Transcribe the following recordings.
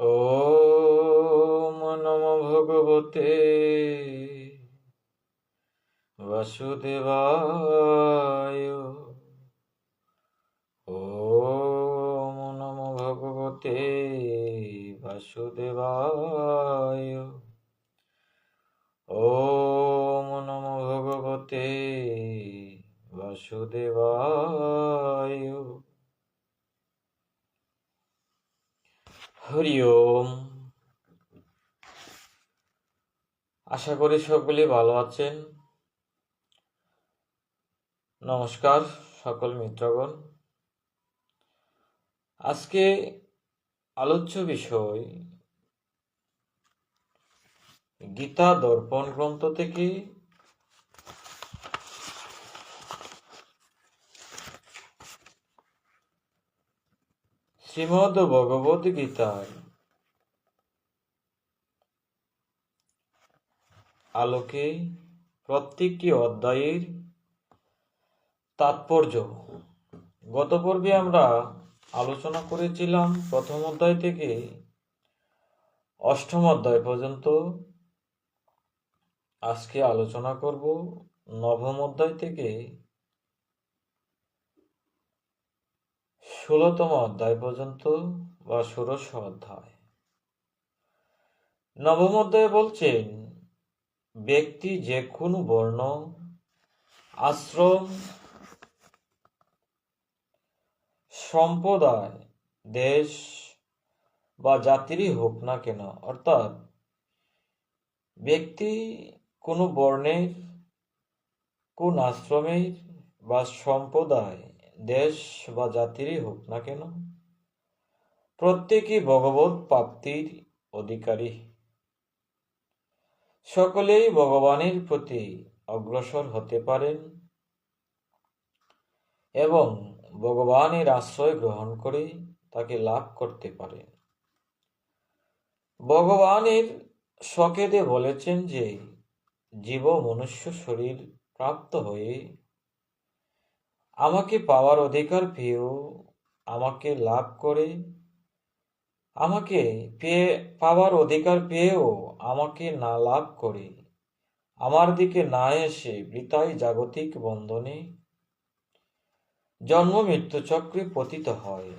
ॐ नमो भगवते वासुदेवाय ॐ नमो भगवते वासुदेवाय ॐ नमो भगवते वासुदेवाय হরি ওম। আশা করি সকলে ভালো আছেন। নমস্কার সকল মিত্রগণ। আজকে আলোচ্য বিষয় গীতা দর্পণ গ্রন্থ থেকে শ্রীমদ ভগবদ গীতার আলোকে প্রত্যেকটি অধ্যায়ের তাৎপর্য। গত পর্বে আমরা আলোচনা করেছিলাম প্রথম অধ্যায় থেকে অষ্টম অধ্যায় পর্যন্ত। আজকে আলোচনা করব নবম অধ্যায় থেকে ষোলতম অধ্যায় পর্যন্ত বা ষোড়শ অধ্যায়। নবম অধ্যায়ে বলছেন, ব্যক্তি যে কোনো বর্ণ, আশ্রম, সম্প্রদায়, দেশ বা জাতিরই হোক না কেন, অর্থাৎ ব্যক্তি কোনো বর্ণের, কোন আশ্রমের বা সম্প্রদায় দেশ বা জাতিরই হোক না কেন, প্রত্যেকই ভগবত প্রাপ্তির অধিকারী। সকলেই ভগবানের প্রতি অগ্রসর হতে পারেন এবং ভগবানের আশ্রয় গ্রহণ করে তাকে লাভ করতে পারেন। ভগবানের সকেদে বলেছেন যে, জীব মনুষ্য শরীর প্রাপ্ত হয়ে আমাকে পাওয়ার অধিকার পেয়েও আমাকে লাভ করে, আমাকে পেয়ে, পাওয়ার অধিকার পেয়েও আমাকে না লাভ করে। আমার দিকে না এসে বৃতাই জাগতিক বন্ধনে। জন্ম মৃত্যু চক্রে পতিত হয়।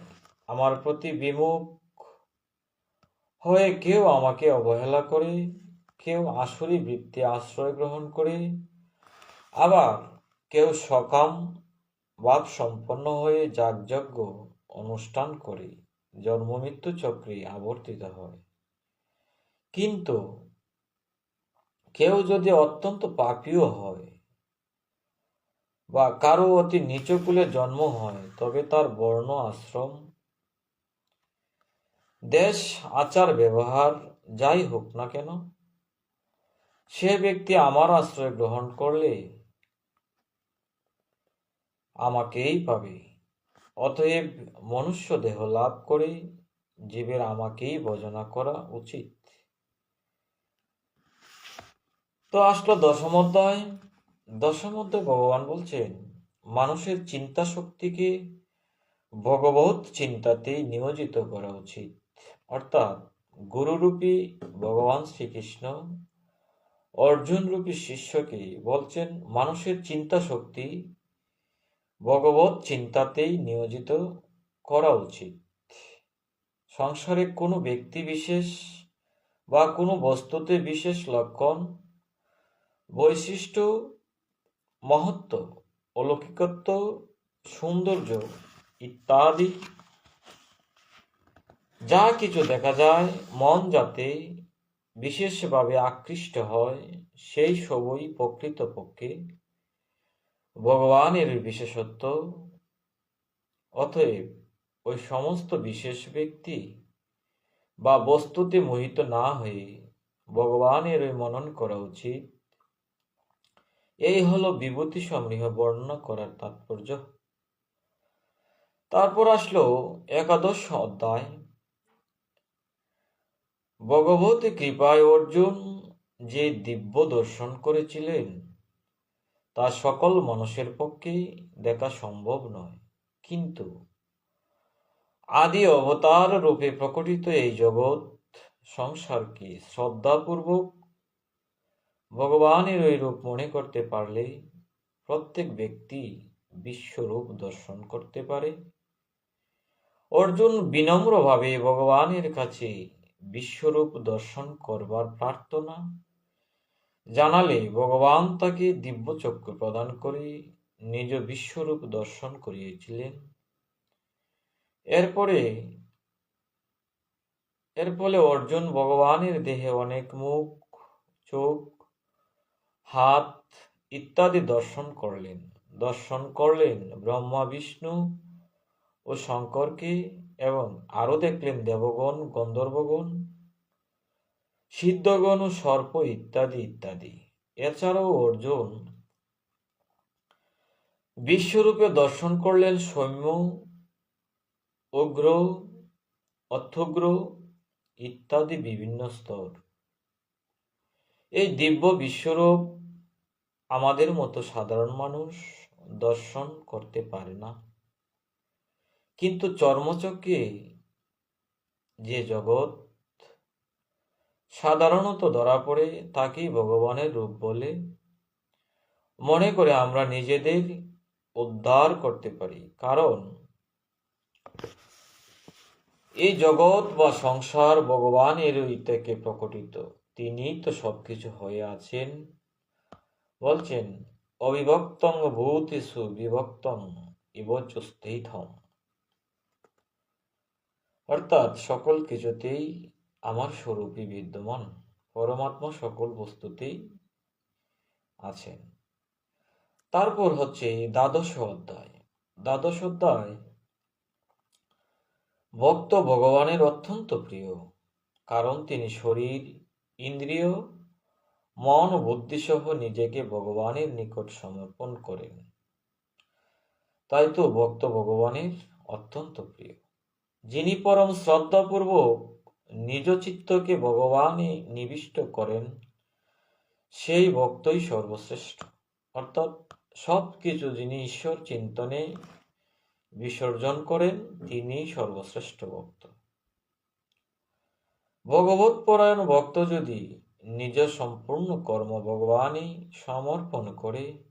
আমার প্রতি বিমুখ হয়ে কেউ আমাকে অবহেলা করে, কেউ আসরি বৃত্তি আশ্রয় গ্রহণ করে। আবার কেউ সকাম ভাব সম্পন্ন হয়ে যাগযজ্ঞ অনুষ্ঠান করে, জন্ম মৃত্যু চক্রে আবর্তিত হয়। কিন্তু কেউ যদি অত্যন্ত পাপীয় হয় বা কারও অতি নিচু কুলে জন্ম হয়, তবে তার বর্ণ আশ্রম, দেশ, আচার, ব্যবহার, যাই হোক না কেন, সে ব্যক্তি আমার আশ্রয় গ্রহণ করলে আমাকেই পাবে। অতএব মনুষ্য দেহ লাভ করে জীবের আমাকেই ভজনা করা উচিত। তো আসলো দশম অধ্যায়। দশম অধ্যায় ভগবান বলছেন, মানুষের চিন্তা শক্তিকে ভগবত চিন্তাতেই নিয়োজিত করা উচিত। অর্থাৎ গুরুরূপী ভগবান শ্রীকৃষ্ণ অর্জুন রূপী শিষ্যকে বলছেন, মানুষের চিন্তা শক্তি ভগবত চিন্তাতেই নিয়োজিত করা উচিত। সংসারে কোনো ব্যক্তি বিশেষ বা কোনো বস্তুতে বিশেষ লক্ষণ, বৈশিষ্ট্য, মহত্ব, অলৌকিকত্ব, সৌন্দর্য ইত্যাদি যা কিছু দেখা যায়, মন যাতে বিশেষভাবে আকৃষ্ট হয়, সেই সবই প্রকৃতপক্ষে ভগবানের বিশেষত্ব। অতএব ওই সমস্ত বিশেষ ব্যক্তি বা বস্তুতে মোহিত না হয়ে ভগবানের ওই মনন করা উচিত। এই হলো বিভূতি সমৃহ বর্ণনা করার তাৎপর্য। তারপর আসলো একাদশ অধ্যায়। ভগবত কৃপায় অর্জুন যে দিব্য দর্শন করেছিলেন তা সকল মানুষের পক্ষে দেখা সম্ভব নয়। কিন্তু আদি অবতার রূপে প্রকটিত এই জগৎ সংসারকে শ্রদ্ধাপূর্বক ভগবানের ওই রূপ মনে করতে পারলে প্রত্যেক ব্যক্তি বিশ্বরূপ দর্শন করতে পারে? অর্জুন বিনম্রভাবে ভগবানের কাছে বিশ্বরূপ দর্শন করবার প্রার্থনা জানালে ভগবান তাকে দিব্য দিব্যচক্ষু প্রদান করে নিজ বিশ্বরূপ দর্শন করিয়েছিলেন। এরপরে, এর ফলে অর্জুন ভগবানের দেহে অনেক মুখ, চোখ, হাত ইত্যাদি দর্শন করলেন। দর্শন করলেন ব্রহ্মা, বিষ্ণু ও শঙ্করকে এবং আরও দেখলেন দেবগণ, গন্ধর্বগণ। সিদ্ধগণ সর্প ইত্যাদি ইত্যাদি। এছাড়াও অর্জুন বিশ্বরূপে দর্শন করলেন সৌম্য, উগ্র, অর্থগ্র ইত্যাদি বিভিন্ন স্তর। এই দিব্য বিশ্বরূপ আমাদের মতো সাধারণ মানুষ দর্শন করতে পারে না। কিন্তু চর্মচকে যে জগৎ সাধারণত ধরা পড়ে তাকেই ভগবানের রূপ বলে। মনে করে আমরা নিজেদের উদ্ধার করতে পারি, কারণ এই জগৎ বা সংসার ভগবানের থেকে প্রকটিত। তিনি তো সবকিছু হয়ে আছেন। বলছেন, অবিভক্তং ভূতিষু বিভক্তং ইব স্থিতম। অর্থাৎ সকল কিছুতেই আমার স্বরূপই বিদ্যমান, পরমাত্মা সকল বস্তুতেই আছেন। তারপর হচ্ছে দ্বাদশ অধ্যায়। দ্বাদশ অধ্যায়, ভক্ত ভগবানের অত্যন্ত প্রিয়, কারণ তিনি শরীর, ইন্দ্রিয়, মন, বুদ্ধিসহ নিজেকে ভগবানের নিকট সমর্পণ করেন। তাই তো ভক্ত ভগবানের অত্যন্ত প্রিয়। যিনি পরম শ্রদ্ধাপূর্বক নিজ চিত্তকে ভগবানে নিবিষ্ট করেন, সেই ভক্তই সর্বশ্রেষ্ঠ। অর্থাৎ সব কিছু যিনি ঈশ্বর চিন্তনে বিসর্জন করেন তিনি সর্বশ্রেষ্ঠ ভক্ত। ভগবত পরায়ণ ভক্ত যদি নিজ সম্পূর্ণ কর্ম ভগবানই সমর্পণ করে,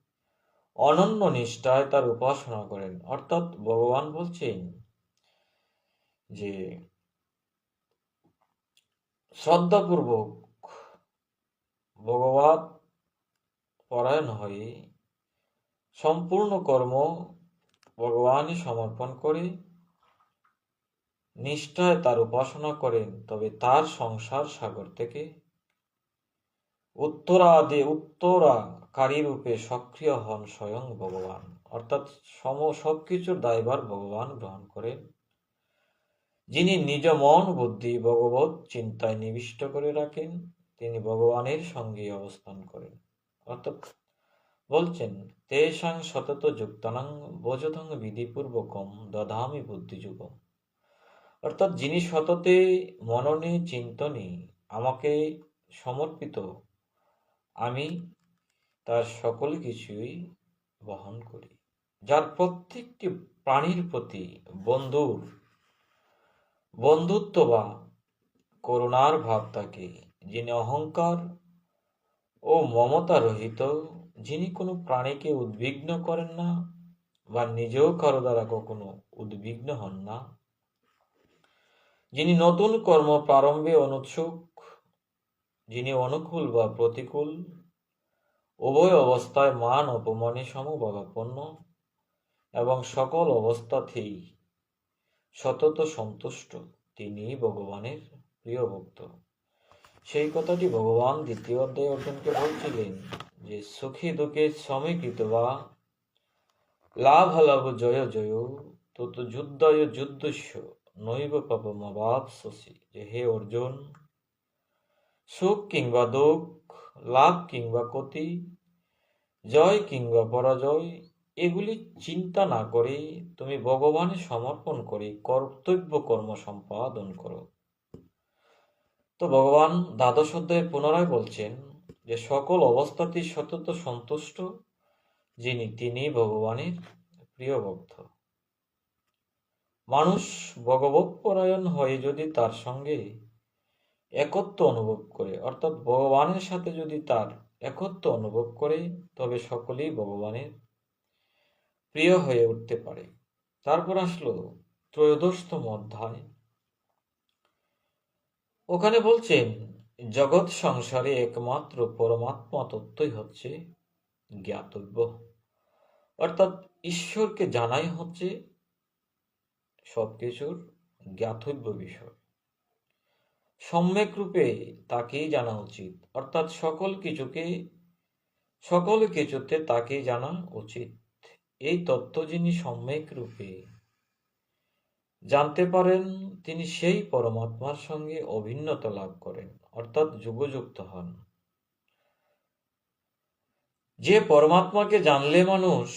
অনন্য নিষ্ঠায় তার উপাসনা করেন, অর্থাৎ ভগবান বলছেন যে শ্রদ্ধাপূর্বক ভগবত পরায়ণ হয়ে সম্পূর্ণ কর্ম ভগবানই সমর্পণ করে নিষ্ঠায় তার উপাসনা করেন, তবে তার সংসার সাগর থেকে উত্তরাদে উত্তরাকারী রূপে সক্রিয় হন স্বয়ং ভগবান। অর্থাৎ সম সবকিছুর দায়ভার ভগবান গ্রহণ করেন। যিনি নিজ মন, বুদ্ধি, ভগবত চিন্তায় নিবিষ্ট করে রাখেন, তিনি ভগবানের সঙ্গে অবস্থান করেন। অর্থাৎ বলছেন, তেষাং সতত যুক্তানাং বোঝতং বিধিপূর্বকম দধামি বুদ্ধিযুগম। অর্থাৎ যিনি সততে মননে চিন্তনে আমাকে সমর্পিত, আমি তার সকল কিছুই বহন করি। যার প্রত্যেকটি প্রাণীর প্রতি বন্ধুর বন্ধুত্ব বা করুণার ভাব থাকে যিনি অহংকার ও মমতা রহিত, যিনি কোনো প্রাণীকে উদ্বিগ্ন করেন না বা নিজেও কারও দ্বারা কখনো উদ্বিগ্ন হন না। যিনি নতুন কর্ম প্রারম্ভে অনুৎসুক, যিনি অনুকূল বা প্রতিকূল, উভয় অবস্থায় মান, অপমানে সমভাবাপন্ন এবং সকল অবস্থাতেই সতত সন্তুষ্ট তিনি ভগবানের প্রিয় ভক্ত। সেই কথাটি ভগবান দ্বিতীয় অধ্যায় অর্জুনকে বলছিলেন যে, সুখী দুঃখে সমীকৃত বা লাভ লাভ জয় জয় তত যুদ্ধায় যুদ্ধস্য, নৈব পাপ মবাপ শশী। যে হে অর্জুন, সুখ কিংবা দুঃখ, লাভ কিংবা ক্ষতি, জয় কিংবা পরাজয় এগুলি চিন্তা না করে তুমি ভগবানের সমর্পণ করে কর্তব্য কর্ম সম্পাদন করো। তো ভগবান দ্বাদশ অধ্যায়ে পুনরায় বলছেন যে, সকল অবস্থাতেই সতত সন্তুষ্ট যিনি, তিনি ভগবানের প্রিয় ভক্ত। মানুষ ভগবৎপরায়ণ হয়ে যদি তার সঙ্গে একত্ব অনুভব করে, অর্থাৎ ভগবানের সাথে যদি তার একত্ব অনুভব করে, তবে সকলেই ভগবানের প্রিয় হয়ে উঠতে পারে। তারপর আসলো ত্রয়োদশতম অধ্যায়। ওখানে বলছেন, জগৎ সংসারে একমাত্র পরমাত্মা তত্ত্বই হচ্ছে জ্ঞাতব্য। অর্থাৎ ঈশ্বরকে জানাই হচ্ছে সবকিছুর জ্ঞাতব্য বিষয়। সম্যক রূপে তাকেই জানা উচিত। অর্থাৎ সকল কিছুকে, সকল কিছুতে তাকেই জানা উচিত। এই তত্ত্ব যিনি সম্যক রূপে জানতে পারেন, তিনি সেই পরমাত্মার সঙ্গে অভিন্নতা লাভ করেন, অর্থাৎ যুগযুক্ত হন। যে পরমাত্মাকে জানলে মানুষ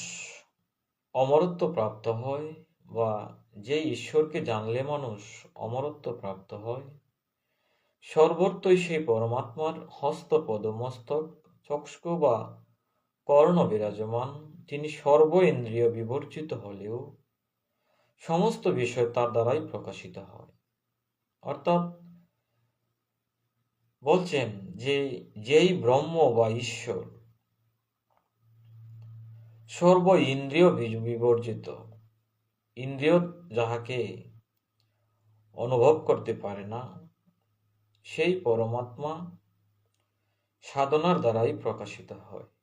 অমরত্ব প্রাপ্ত হয় বা যে ঈশ্বরকে জানলে মানুষ অমরত্ব প্রাপ্ত হয়, সর্বত্রই সেই পরমাত্মার হস্ত পদমস্তক, চক্ষু বা কর্ণ বিরাজমান তিনি সর্ব ইন্দ্রিয় বিবর্জিত হলেও সমস্ত বিষয় তার দ্বারাই প্রকাশিত হয়। অর্থাৎ বলছেন যে যেই ব্রহ্ম বা ঈশ্বর সর্ব ইন্দ্রিয় বিবর্জিত, ইন্দ্রিয় যাহাকে অনুভব করতে পারে না, সেই পরমাত্মা সাধনার দ্বারাই প্রকাশিত হয়।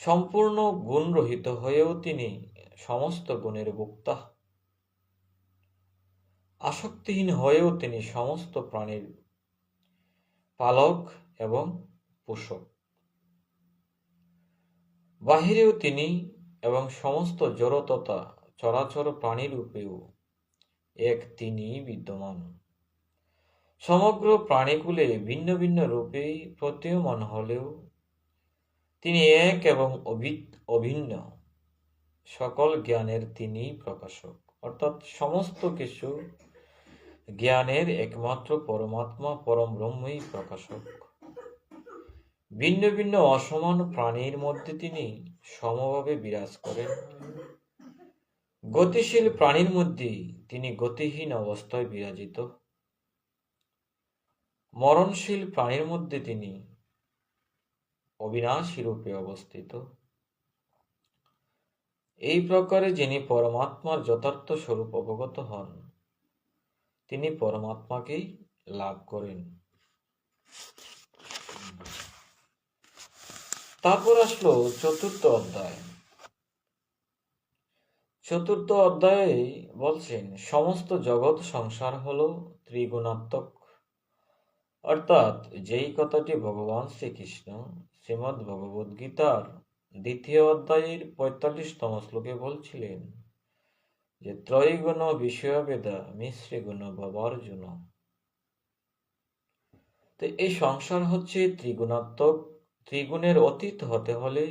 সম্পূর্ণ গুণরহিত হয়েও তিনি সমস্ত গুণের ভোক্তা। আসক্তিহীন হয়েও তিনি সমস্ত প্রাণীর পালক এবং পোষক। বাহিরেও তিনি এবং সমস্ত জড়ততা চরাচর প্রাণীরূপেও এক তিনিই বিদ্যমান। সমগ্র প্রাণীকুলে ভিন্ন ভিন্ন রূপে প্রতীয়মান হলেও তিনি এক এবং অভি- অভিন্ন। সকল জ্ঞানের তিনি প্রকাশক। অর্থাৎ সমস্ত কিছু জ্ঞানের একমাত্র পরমাত্মা পরম ব্রহ্মই প্রকাশক। ভিন্ন ভিন্ন অসমান প্রাণীর মধ্যে তিনি সমভাবে বিরাজ করেন। গতিশীল প্রাণীর মধ্যে তিনি গতিহীন অবস্থায় বিরাজিত। মরণশীল প্রাণীর মধ্যে তিনি অবিনাশী রূপে অবস্থিত। এই প্রকারে যিনি পরমাত্মার যথার্থ স্বরূপ অবগত হন, তিনি পরমাত্মাকেই লাভ করেন। তারপর আসলো চতুর্থ অধ্যায়। চতুর্থ অধ্যায়ে বলছেন, সমস্ত জগৎ সংসার হল ত্রিগুণাত্মক। অর্থাৎ যেই কথাটি ভগবান শ্রীকৃষ্ণ শ্রীমদ ভগবদ গীতার দ্বিতীয় অধ্যায়ের পঁয়তাল্লিশতম শ্লোকে বলছিলেন, যে ত্রৈগুণ বিষয়বেদা মিশ্রী গুণ বাবার্জুন তো এই সংসার হচ্ছে ত্রিগুণাত্মক, ত্রিগুণের অতীত হতে হলে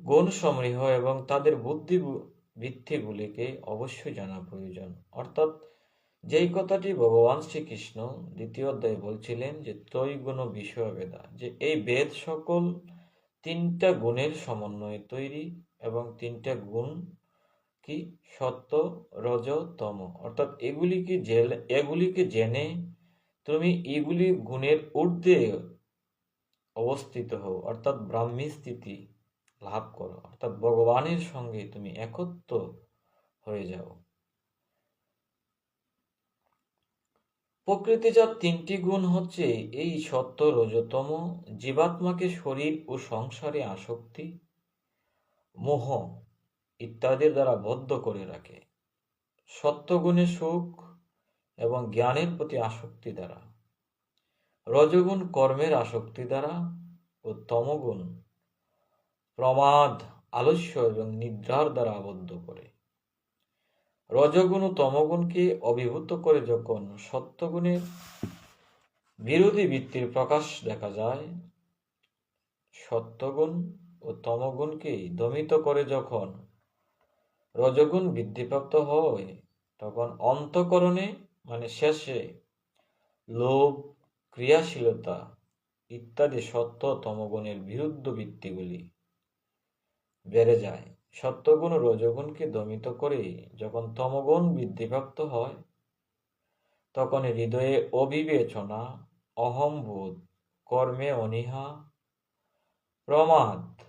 গুণ সমৃহ এবং তাদের বুদ্ধি বৃত্তিগুলিকে অবশ্যই জানা প্রয়োজন। অর্থাৎ যেই কথাটি ভগবান শ্রীকৃষ্ণ দ্বিতীয় অধ্যায়ে বলছিলেন যে ত্রৈগুণ বিষয় বেদা যে এই বেদ সকল তিনটা গুণের সমন্বয়ে তৈরি এবং তিনটা গুণ কি? সত্য, রজ, তম। অর্থাৎ এগুলিকে জেলে, এগুলিকে জেনে তুমি এগুলি গুণের ঊর্ধ্বে অবস্থিত হও, অর্থাৎ ব্রাহ্মী স্থিতি লাভ করো। অর্থাৎ ভগবানের সঙ্গে তুমি একত্র হয়ে যাও। প্রকৃতিজাত তিনটি গুণ হচ্ছে এই সত্য রজতম, জীবাত্মাকে শরীর ও সংসারে আসক্তি, মোহ ইত্যাদির দ্বারা বদ্ধ করে রাখে। সত্যগুণে সুখ এবং জ্ঞানের প্রতি আসক্তি দ্বারা। রজগুণ কর্মের আসক্তি দ্বারা ও তমগুণ প্রমাদ, আলস্য এবং নিদ্রার দ্বারা আবদ্ধ করে। রজগুণ ও তমগুণকে অভিভূত করে যখন সত্যগুণের বিরোধী বৃত্তির প্রকাশ দেখা যায়, সত্যগুণ ও তমগুণকে দমিত করে যখন রজগুণ বৃদ্ধিপ্রাপ্ত হয়, তখন অন্তকরণে মানে শেষে লোভ, ক্রিয়াশীলতা ইত্যাদি সত্য তমগুণের বিরুদ্ধ বৃত্তিগুলি বেড়ে যায়। সত্যগুণ রজগুণকে দমিত করে যখন তমগুণ বৃদ্ধিপ্রাপ্ত হয়, তখন হৃদয়ে অবিবেচনা অহংবোধ কর্মে অনীহা, প্রমাদ,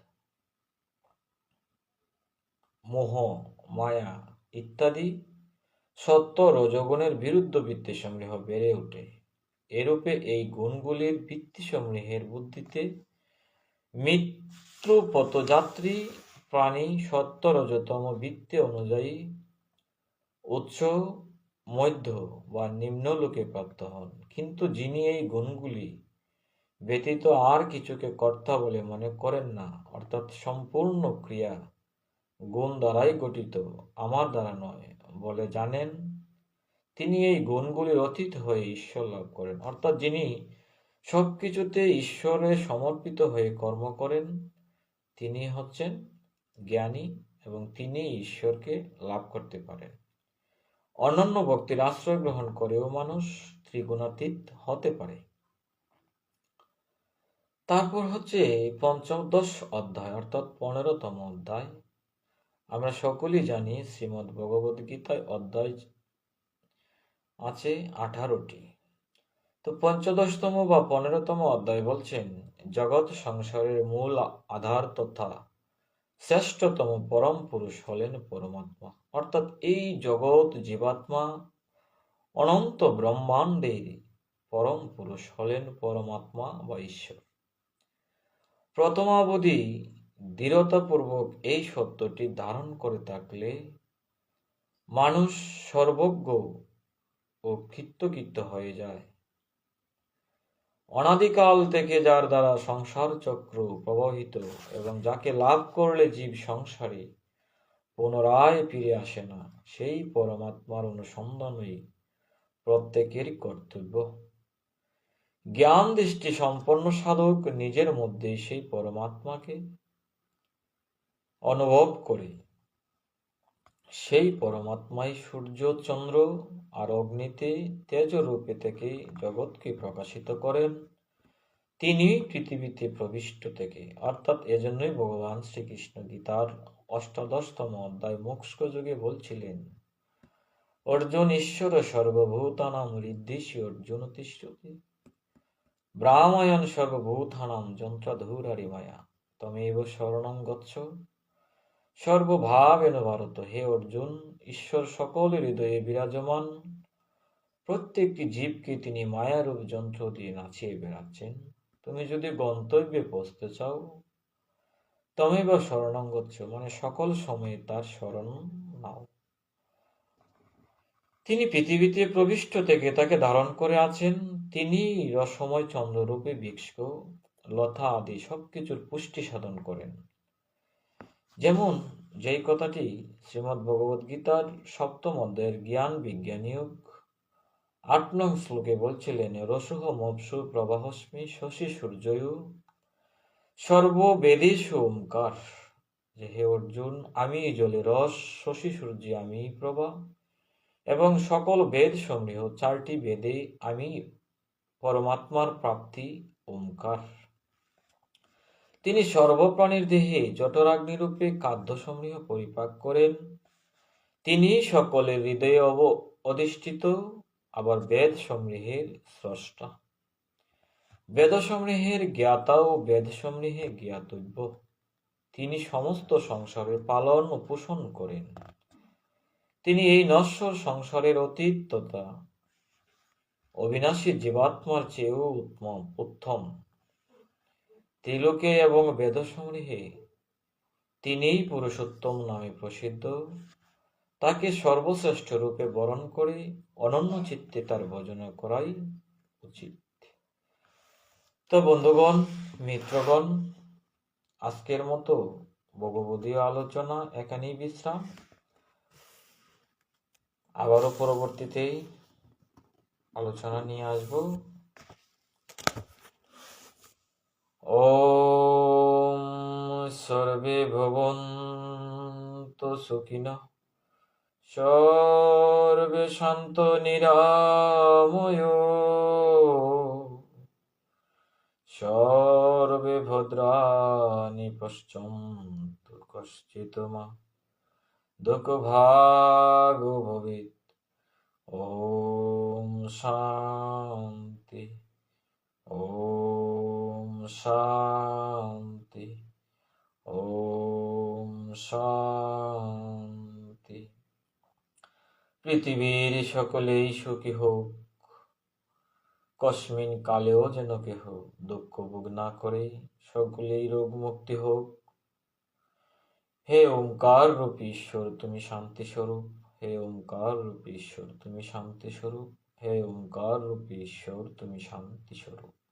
মোহ, মায়া ইত্যাদি সত্য রজগুণের বিরুদ্ধ বৃত্তি বৃত্তিসমূহ বেড়ে ওঠে। এরূপে এই গুণগুলির বৃত্তিসমূহের বুদ্ধিতে মৃত্যু পথযাত্রী প্রাণী সত্য রজতম বৃত্তি অনুযায়ী উচ্চ মধ্য বা নিম্ন লোকে প্রাপ্ত হন। কিন্তু যিনি এই গুণগুলি ব্যতীত আর কিছুকে কর্তা বলে মনে করেন না, অর্থাৎ সম্পূর্ণ ক্রিয়া গুণ দ্বারাই গঠিত, আমার দ্বারা নয় বলে জানেন, তিনি এই গুণগুলির অতীত হয়ে ঈশ্বর লাভ করেন। অর্থাৎ যিনি সবকিছুতে ঈশ্বরে সমর্পিত হয়ে কর্ম করেন, তিনি হচ্ছেন জ্ঞানী এবং তিনি ঈশ্বরকে লাভ করতে পারেন। অন্যান্য ভক্তির আশ্রয় গ্রহণ করেও মানুষ ত্রিগুণাতীত হতে পারে। তারপর হচ্ছে পঞ্চদশ অধ্যায়, অর্থাৎ পনেরোতম অধ্যায়। আমরা সকলেই জানি শ্রীমদ্ ভগবদ গীতায় অধ্যায় আছে আঠারোটি। তো পঞ্চদশতম বা পনেরোতম অধ্যায় বলছেন, জগৎ সংসারের মূল আধার তথা শ্রেষ্ঠতম পরম পুরুষ হলেন পরমাত্মা। অর্থাৎ এই জগৎ জীবাত্মা অনন্ত ব্রহ্মাণ্ডের পরম পুরুষ হলেন পরমাত্মা বা ঈশ্বর। প্রথমাবধি দৃঢ়তাপূর্বক এই সত্যটি ধারণ করে থাকলে মানুষ সর্বজ্ঞ ও কৃত্যকৃত্য হয়ে যায়। অনাদিকাল থেকে যার দ্বারা সংসার চক্র প্রবাহিত এবং যাকে লাভ করলে জীব সংসারে, পুনরায় ফিরে আসে না, সেই পরমাত্মার অনুসন্ধানই প্রত্যেকের কর্তব্য। জ্ঞান দৃষ্টি সম্পন্ন সাধক নিজের মধ্যে সেই পরমাত্মাকে অনুভব করে। সেই পরমাত্মাই সূর্য, চন্দ্র আর অগ্নিতে তেজ রূপে থেকে জগৎকে প্রকাশিত করেন। তিনি পৃথিবীতে প্রবিষ্ট থেকে। অর্থাৎ এজন্যই ভগবান শ্রীকৃষ্ণ গীতার অষ্টাদশতম অধ্যায় মোক্ষ যুগে বলছিলেন, অর্জুন ঈশ্বর সর্বভূতানাম ঋদ্ধিষি অর্জুন তিষ্ঠতি। ব্রাহ্ময়ন সর্বভূতানাম যন্ত্রধূরারি মায়া। তমেব শরণং গচ্ছ সর্বভাবেন ভারত। হে অর্জুন, ঈশ্বর সকলের হৃদয়ে বিরাজমান। প্রত্যেকটি জীবকে তিনি মায়ারূপ যন্ত্র দিয়ে নাচিয়ে বেড়াচ্ছেন। তুমি যদি গন্তব্যে পৌঁছতে চাও তমে বা শরণাঙ্গচ্ছ মানে সকল সময়ে তার শরণ নাও। তিনি পৃথিবীতে প্রবিষ্ট থেকে তাকে ধারণ করে আছেন। তিনি রসময় চন্দ্ররূপে বৃক্ষ লতা আদি সবকিছুর পুষ্টি সাধন করেন। যেমন, যেই কথাটি শ্রীমৎ ভগবদ গীতার সপ্তম অধ্যায়ের জ্ঞান বিজ্ঞানীয় আট নং শ্লোকে বলছিলেন, রসুহ মপসু প্রবাহস্মি শশী সূর্যয়ু সর্ববেদেশু ওমকার। যে হে অর্জুন, আমি জলে রস, শশী সূর্য আমি প্রভা এবং সকল বেদ সমূহ চারটি বেদে আমি পরমাত্মার প্রাপ্তি ওমকার। তিনি সর্বপ্রাণীর দেহে জঠরাগ্নিরূপে খাদ্যসমূহ পরিপাক করেন। তিনি সকলের হৃদয়ে অব অধিষ্ঠিত, আবার বেদ সমূহের স্রষ্টা। বেদ সমূহের জ্ঞাতা ও বেদ সমূহে জ্ঞাতব্য। তিনি সমস্ত সংসারের পালন ও পোষণ করেন। তিনি এই নশ্বর সংসারের অতীত তথা অবিনাশী জীবাত্মার চেয়েও উত্তম। ত্রিলোকে এবং বেদসমূহে তিনিই পুরুষোত্তম নামে প্রসিদ্ধ। তাকে সর্বশ্রেষ্ঠ রূপে বরণ করে অনন্য চিত্তে তার ভজন করাই উচিত। তো বন্ধুগণ, মিত্রগণ, আজকের মতো ভগবদীয় আলোচনা এখানেই বিশ্রাম। আবারও পরবর্তীতে আলোচনা নিয়ে আসব। ॐ सर्वे भवन्तु सुखिनः सर्वे सन्तु निरामयो सर्वे भद्राणि पश्यन्तु कश्चित् मा दुःखभागो भवेत् ॐ शान्ति ॐ শান্তি, ওম শান্তি। পৃথিবীর সকলেই সুখী হোক কস্মিন কালেও যেন কেহ দুঃখ ভোগ না করে, সকলেই রোগ মুক্তি হোক। হে ওঙ্কার রূপীশ্বর তুমি শান্তি স্বরূপ। হে ওঙ্কার রূপীশ্বর তুমি শান্তি স্বরূপ। হে ওঙ্কার রূপ ঈশ্বর, তুমি শান্তি স্বরূপ।